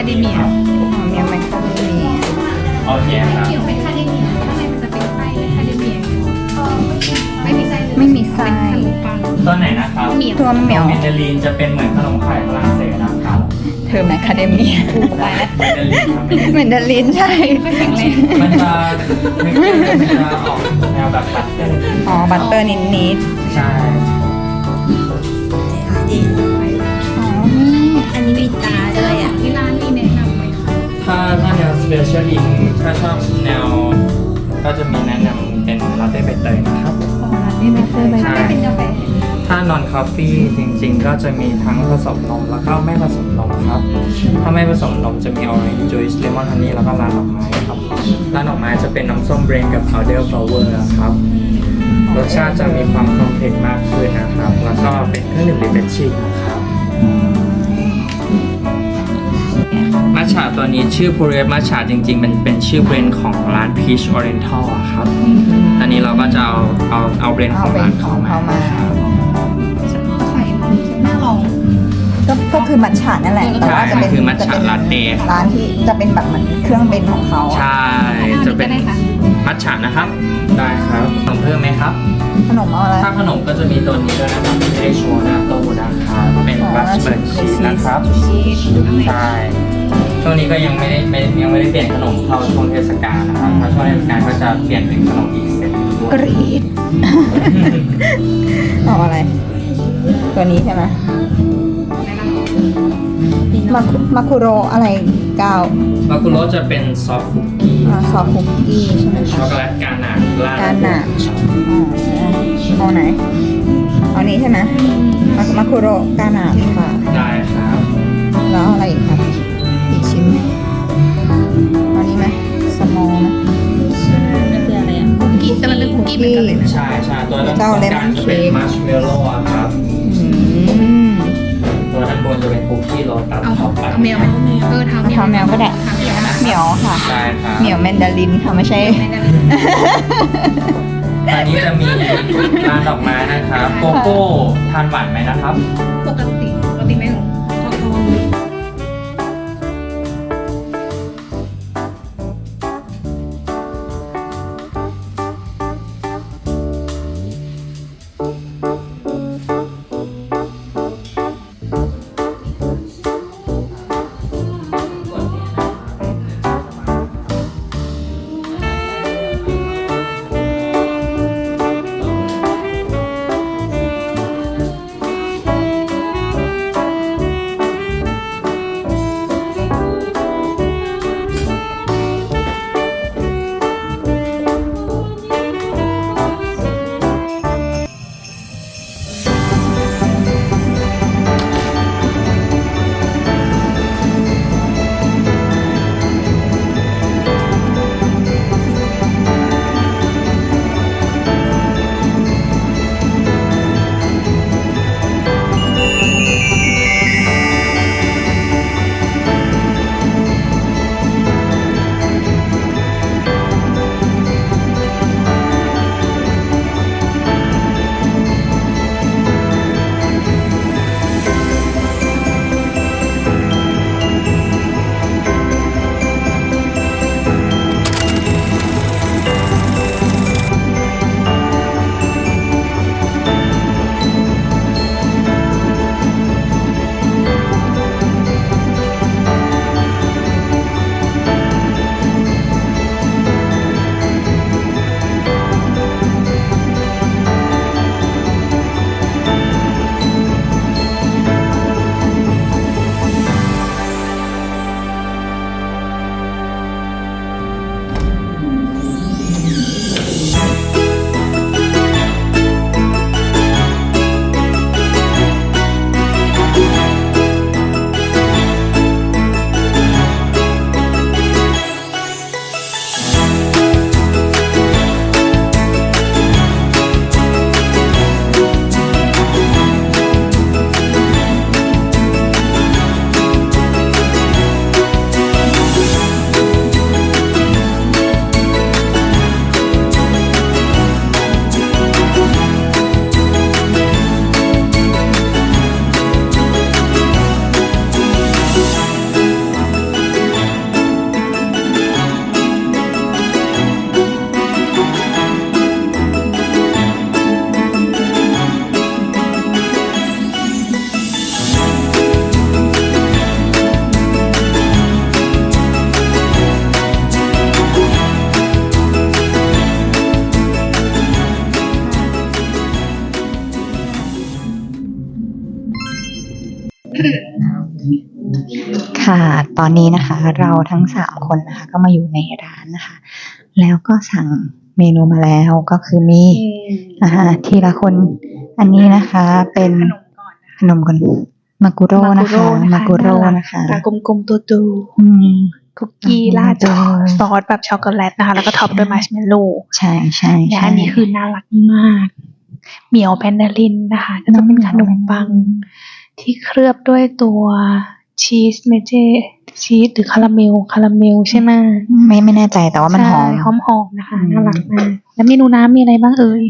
าเดเมียเมียแมคคาเดเมียโอเคครับเดี๋ยวแมคคาเดเมียข้างในมันจะเป็นไส้แมคคาเดเมียไม่มีไส้เลยไม่มีไส้เป็นขนมปังตัวไหนนะครับเหมียวตัวเหมียวเมนเดลีนจะเป็นเหมือนขนมไข่ฝรั่งเศสนะครับเธอแมคคาเดเมียไปแล้วเมนเดลีนครับเหมือนเดลินใช่ไม่แข็งแรงมันจะมันจะออกแนวแบบบัตเตอร์อ๋อบัตเตอร์นิดนิดใช่ เปเชียลอิงถ้าชอบแนว ก็จะมีแนะนำเป็นลาเต้ใบเตยนะครับอ๋อร้านนี้ไม่เคยไปใช่ไม่เป็นกาแฟถ้านอนคอฟฟี่จริงๆ ก็จะมีทั้งผสมนมแล้วก็ไม่ผสมนมครับ ถ้าไม่ผสมนมจะมี orange juice lemon honey แล้วก็ร้านดอกไม้ครับร้านดอกไม้จะเป็นน้ำส้มเบรนกับ powder flower ครับรสชาติจะมีความคอมเพล็กซ์มากขึ้นนะครับ แล้วก็เป็นเครื่องดื่ม refreshing นะครับ ชฉะตัวนี้ชื่อ p u r e มัชฉะจริงๆ มันเป็นชื่อเบรนด์ของร้าน Peach Oriental อะครับอันนี้เราก็จะเอาเอาเอาเบรนด์ของร้านเขามาครับไข่น่าลอง ก็ก็คือมัทฉะนั่นแหละแต่ว่าจะเป็นใช่คือมัทฉะจะเป็นลาเต้ร้านที่จะเป็นแบบเหมือนเครื่องเบนของเขาใช่ จะเป็นได้ค่ะมัทฉะนะครับ ได้ครับขนมเพิ่มไหมครับ ขนมเอาอะไร ถ้าขนมก็จะมีตัวนี้ด้วยนะครับที่ไม่ได้โชว์หน้าตู้นะครับ เป็นบัชเบิร์นชีสนะครับ ชีส ใช่ ช่วงนี้ก็ยังไม่ได้ไม่ยังไม่ได้เปลี่ยนขนมเข้าช่วงเทศกาลนะครับถ้าช่วงเทศกาลก็จะเปลี่ยนเป็นขนมอีกเซตหนึ่งด้วกยรีดเอาอะไร ตัวนี้ใช่ไหมมาคุมาคุโรอะไรเก้ามากุโรจะเป็นซอฟต์คุกกี้อ่าซอฟต์คุกกี้ใช่ไหมช็อคะกโกแลตกาหนาราดกาหนาอ๋อเอาไหนเอานี้ใช่ไหมมามาคุโรกานาค่ะได้ครับแล้วเอาอะไรอีกครับ แต่มันเป็นคุกกี้เหมือนกันเลยนะ ใช่ใช่ตัวด้านเจ้าบน lemon กลางจะเป็น cake มัชเมลโล่ครับอืม ตัวด้านบนจะเป็นคุกกี้โรตัสเอาท็อปเอาแมวไหมเออเท้าเอาเท้าแมวก็ได้เท้าแมวนะเหมียวค่ะ ใช่ครับเหมียวแมนดารินค่ะไม่ใช่ไม่ได้เลยตอนนี้จะมีร้านดอกไม้นะครับ โกโก้ทานหวานไหมนะครับ ปกติปกติ ค่ะ ตอนนี้นะคะ เราทั้งสามคนนะคะ ก็มาอยู่ในร้านนะคะ แล้วก็สั่งเมนูมาแล้วก็คือมีอ่าทีละคน อันนี้นะคะ เป็นขนมก่อนนะขนมกันมากุโร่นะคะมากุโร่นะคะตากลมๆตัวตูอืมคุกกี้ราดอืมซอสแบบช็อกโกแลตนะคะ แล้วก็ท็อปด้วยมัชเมลโล่ใช่ใช่และใช่อันนี้คือน่ารักมากเหมียวแพนดาลินนะคะ ก็จะเป็นขนมปัง ที่เคลือบด้วยตัวชีสเมเจชีสหรือคาราเมลคาราเมลใช่ไหมไม่ไม่แน่ใจแต่ว่ามันหอมใช่หอมหอมๆนะคะอืมน่ารักมากแล้วเมนูน้ำมีอะไรบ้างเอ่ย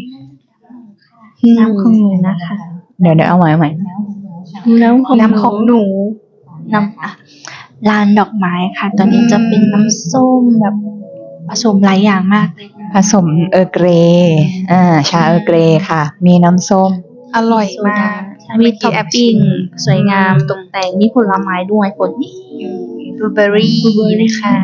น้ำของหนูนะคะ เดี๋ยวเดี๋ยวเอาใหม่เอาใหม่น้ำของน้ำของหนูน้ำอะลานดอกไม้ค่ะตัวนี้จะเป็นน้ำส้มแบบผสมหลายอย่างมากเลยผสมเออร์เกรย์อ่าชาเออร์เกรย์ค่ะ มีน้ำส้ม อร่อยมาก มีท็อปปิ้งสวยงามตกแต่งมีผลไม้ด้วยผลนี่บลูเบอร์รี่นะคะ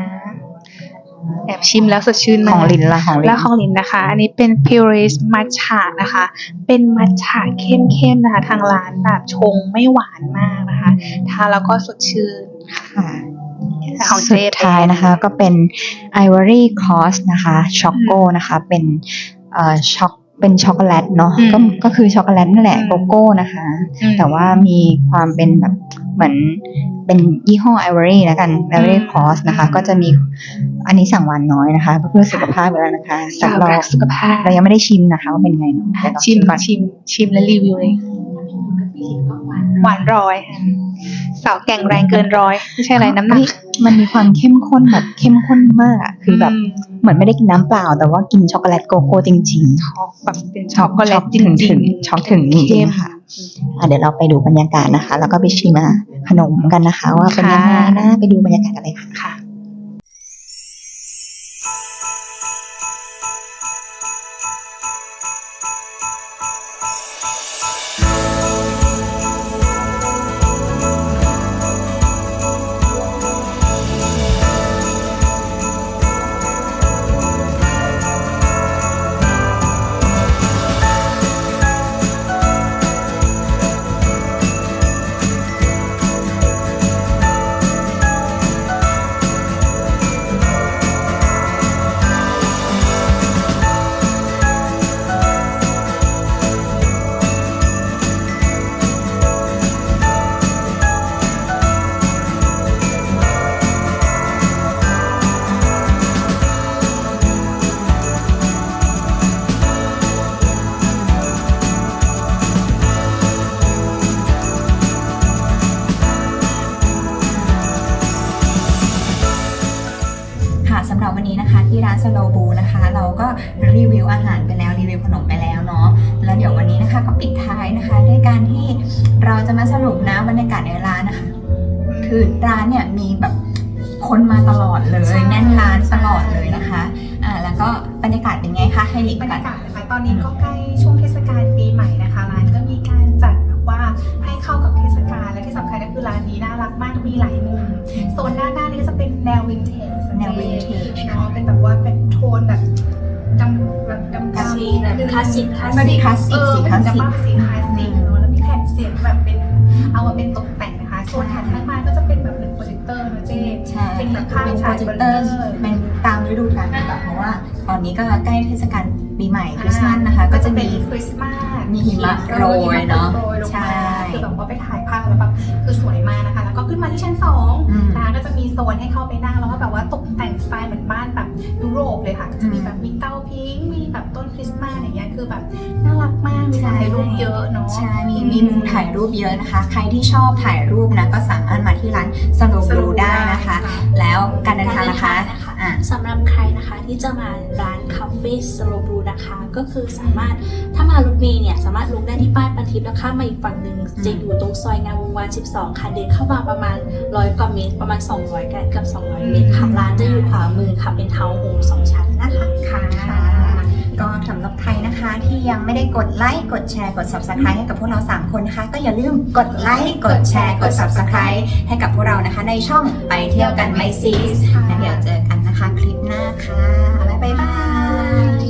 แอบชิมแล้วสดชื่นขมาองกลินละของลินและของลินนะคะ อันนี้เป็น Puree Matcha นะคะ เป็นมัทฉะเข้มๆนะคะ ทางร้านแบบชงไม่หวานมากนะคะทานแล้วก็สดชื่นค่ะของเจสุดท้ายนะคะ ก็เป็น Ivory Cross นะคะช็อกโกนะคะ เป็นเอ่อช็อก เป็นช็อกโกแลตเนาะอืมก็ก็คือช็อกโกแลตนั่นแหละอืม โกโก้นะคะ อืม แต่ว่ามีความเป็นแบบเหมือนเป็นยี่ห้อ Ivory แล้วกัน Ivory อืม Cross นะคะ ก็จะมีอันนี้สั่งหวานน้อยนะคะ เพื่อสุขภาพอยู่แล้วนะคะแต่สาวเรารักสุขภาพ เรายังไม่ได้ชิมนะคะว่าเป็นไงเนาะเดี๋ยวเราชิมก่อนชิมชิมและรีวิวเลย หวานร้อยค่ะ สาวแก่งแรงเกินร้อยไม่ใช่อะไรน้ำหนักเฮ้ยมันมีความเข้มข้นแบบเข้มข้นมากอะคือแบบมเหมือนไม่ได้กินน้ำเปล่า แต่ว่ากินช็อกโกแลตโกโก้จริงๆช็อกแบบเป็นช็ช็ออกกโกแลตจถึงริถึงงๆช็อกถึงจริเข้งมๆค่ะอะเดี๋ยวเราไปดูบรรยากาศนะคะ แล้วก็ไปชิมอะขนมกันนะคะ ว่าเป็นยังไงนะไปดูบรรยากาศกันเลยค่ะค่ะค่ะ โลบูนะคะ เราก็รีวิวอาหารไปแล้วรีวิวขนมไปแล้วเนาะแล้วเดี๋ยววันนี้นะคะก็ปิดท้ายนะคะ ด้วยการที่เราจะมาสรุปนะบรรยากาศในร้านนะคะ คือร้านเนี่ยมีแบบคนมาตลอดเลยใช่แน่นร้านตลอดเลยนะคะอ่าแล้วก็บรรยากาศเป็นไงคะให้ลิงบรรก่อนยากาศนะคะตอนนี้ก็ใกล้ช่วง ลาสสิกคลาสไม่สิได้กคลาสสิเอกอสีเป็นคลาสสิกดำๆสีคลาสสิกเนาะแล้วมีแผ่นเสียงแบบเป็นเอามาเป็นตกแต่งนะคะโซนถัดข้างมาก็จะเป็นแบบเหมือนโปรเจคเตอร์เนอะเจ๊ ใช่เป็นแบบคือเป็นภาพโปรฉายเจคเตอร์บนเรือเป็นตามฤดูกาลแบบเพราะว่า ตอนนี้ก็ใกล้เทศกาลปีใหม่คริสต์มาสนะคะ ก็จะมีคริสต์มาสมีหิมะโรยเนอะโรยลงใช่ มาคือแบบว่าไปถ่ายภาพแล้วแบบคือสวยมากนะคะ แล้วก็ขึ้นมาที่ชั้นสองอืมนะคะก็จะมีโซนให้เข้าไปนั่งแล้วก็แบบว่าตกแต่งสไตล์เหมือนบ้านแบบยุโรปเลยค่ะก็จะมีแบบมีเตาพิงค์มี แบบต้นคริสต์มาสอย่างเงี้ยคือแบบน่ารักมากมีถ่ายรูปเยอะเนาะใช่มีมีมุมถ่ายรูปเยอะนะคะ ใครที่ชอบถ่ายรูปนะก็สามารถมาที่ร้านสโลบลูได้นะคะ แล้วการเดินทางนะคะอะสำหรับใครนะคะที่จะมาร้านคาเฟ่สโลบูนะคะ ก็คือสามารถถ้ามารถเมล์เนี่ยสามารถลงได้ที่ป้ายปันทิพย์แล้วข้ามมาอีกฝั่งหนึ่งจะอยู่ตรงซอยงามวงวาน 12 ค่ะเดินเข้ามาประมาณร้อยกว่าเมตรประมาณ 200กันเกือบ200 เมตรค่ะร้านจะอยู่ขวามือค่ะเป็นทาวน์โฮมสองชั้นนะคะค่ะ ก็สำหรับใครนะคะที่ยังไม่ได้กดไลค์กดแชร์กด subscribe ให้กับพวกเรา 3 คนนะคะ ก็อย่าลืมกดไลค์กดแชร์กด subscribe ให้กับพวกเรานะคะ ในช่องไปเที่ยวกันไหมซีสแล้วเดี๋ยวเจอกันนะคะคลิปหน้าค่ะบ๊ายบาย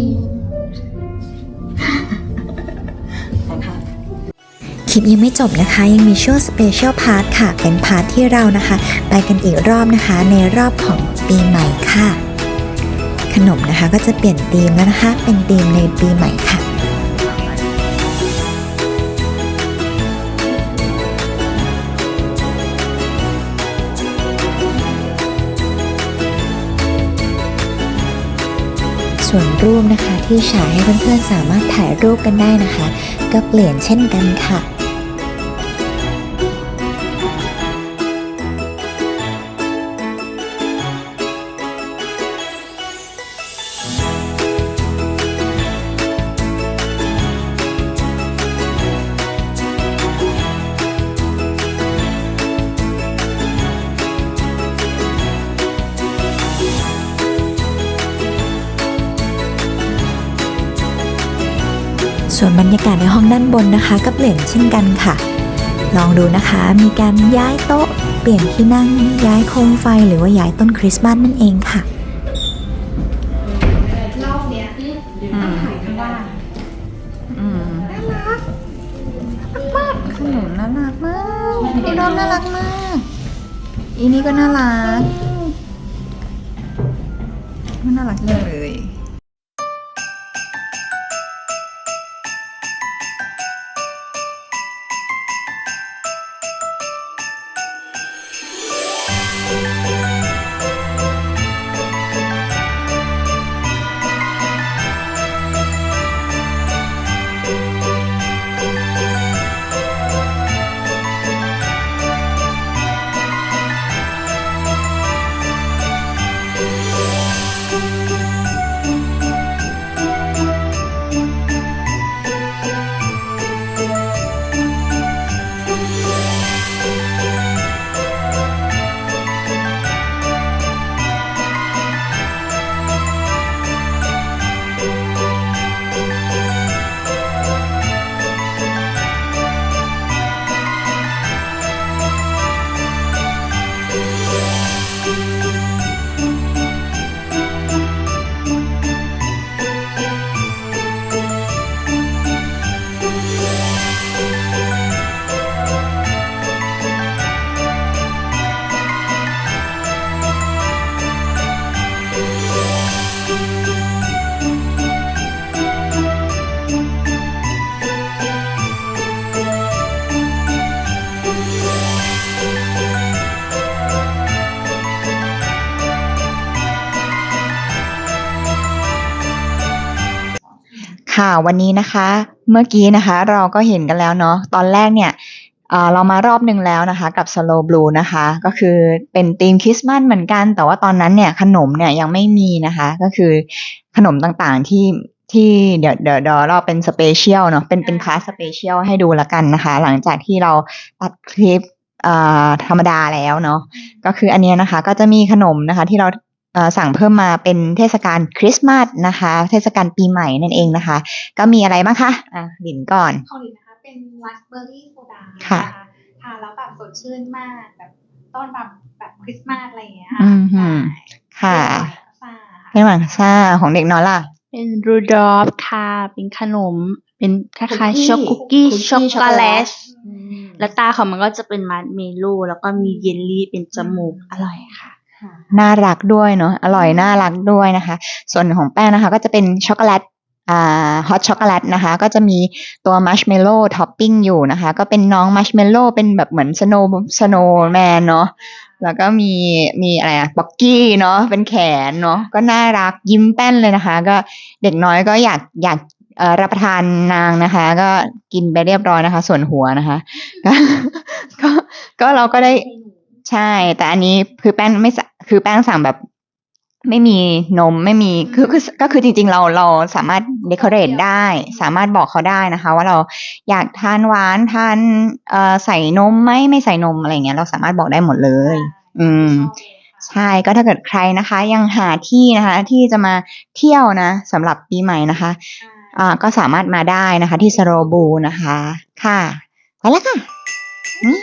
คลิปยังไม่จบนะคะ ยังมีช่วงสเปเชียลพาร์ทค่ะ เป็นพาร์ทที่เรานะคะ ไปกันอีกรอบนะคะ ในรอบของปีใหม่ค่ะ ขนมนะคะ ก็จะเปลี่ยนธีมแล้วนะคะ เป็นธีมในปีใหม่ค่ะส่วนรูปนะคะที่ฉายให้เพื่อนๆสามารถถ่ายรูปกันได้นะคะ ก็เปลี่ยนเช่นกันค่ะ ส่วนบรรยากาศในห้องด้านบนนะคะ ก็เปลี่ยนเช่นกันค่ะ ลองดูนะคะ มีการย้ายโต๊ะ เปลี่ยนที่นั่ง ย้ายโคมไฟ หรือว่าย้ายต้นคริสต์มาสนั่นเองค่ะรอบเนี้ยต้องถ่ายข้างล่างอืมน่ารักมากขนมน่ารักมากพี่น้องน่ารักมาก อีนี่ก็น่ารักมันน่ารักเลย ค่ะวันนี้นะคะเมื่อกี้นะคะเราก็เห็นกันแล้วเนาะตอนแรกเนี่ยเอ่อเรามารอบหนึ่งแล้วนะคะกับ Slow Blue นะคะ ก็คือเป็นธีมคริสต์มาสเหมือนกัน แต่ว่าตอนนั้นเนี่ยขนมเนี่ยยังไม่มีนะคะ ก็คือขนมต่างๆที่ที่เดี๋ยวเดี๋ยวเดี๋ยวเราเป็นสเปเชียลเนาะเป็นเป็นพาร์ทสเปเชียลให้ดูละกันนะคะ หลังจากที่เราตัดคลิปเอ่อธรรมดาแล้วเนาะก็คืออันเนี้ยนะคะก็จะมีขนมนะคะที่เราเอ่อ สั่งเพิ่มมาเป็นเทศกาลคริสต์มาสนะคะ เทศกาลปีใหม่นั่นเองนะคะ ก็มีอะไรบ้างคะอะหลินก่อนของหลินนะคะเป็นราสเบอร์รี่โซดาค่ะทานแล้วแบบสดชื่นมากแบบต้อนรับแบบคริสต์มาสอะไรอย่างเงี้ยอืมหืมค่ะซ่าเป็นหวังซ่าของเด็กน้อยล่ะ เป็นรูดอฟค่ะเป็นขนมเป็นคล้ายๆช็อกคุกกี้คุกกี้ช็อกช็อกโกโกแลแลตตแล้วตาของมันก็จะเป็นมัดเมโล่แล้วก็มีเยลลี่เป็นจมูกอร่อยค่ะ น่ารักด้วยเนาะอร่อยน่ารักด้วยนะคะ ส่วนของแป้งนะคะ ก็จะเป็นช็อกโกแลตอ่าฮอตช็อกโกแลตนะคะ ก็จะมีตัวมัชเมลโล่ท็อปปิ้งอยู่นะคะ ก็เป็นน้องมัชเมลโล่เป็นแบบเหมือนสโนสโนแมนเนาะแล้วก็มีมีอะไรอะบ็อกกี้เนาะเป็นแขนเนาะก็น่ารักยิ้มแป้นเลยนะคะ ก็เด็กน้อยก็อยากอยากเอ่อรับประทานนางนะคะ ก็กินไปเรียบร้อยนะคะ ส่วนหัวนะคะ ก็ก็ก็เราก็ได้ใช่ แต่อันนี้คือแป้งไม่สะ คือแป้งสั่งแบบไม่มีนมไม่มีคือคือก็คือจริง ๆ เราเราสามารถเดคอเรทได้ สามารถบอกเขาได้นะคะ ว่าเราอยากทานหวานทานเอ่อใส่นมไหมไม่ใส่นมอะไรเงี้ย เราสามารถบอกได้หมดเลย อืม ใช่ก็ถ้าเกิดใครนะคะ ยังหาที่นะคะ ที่จะมาเที่ยวนะสำหรับปีใหม่นะคะอ่าก็สามารถมาได้นะคะ ที่สโรบูนะคะ ค่ะไปแล้วค่ะอืม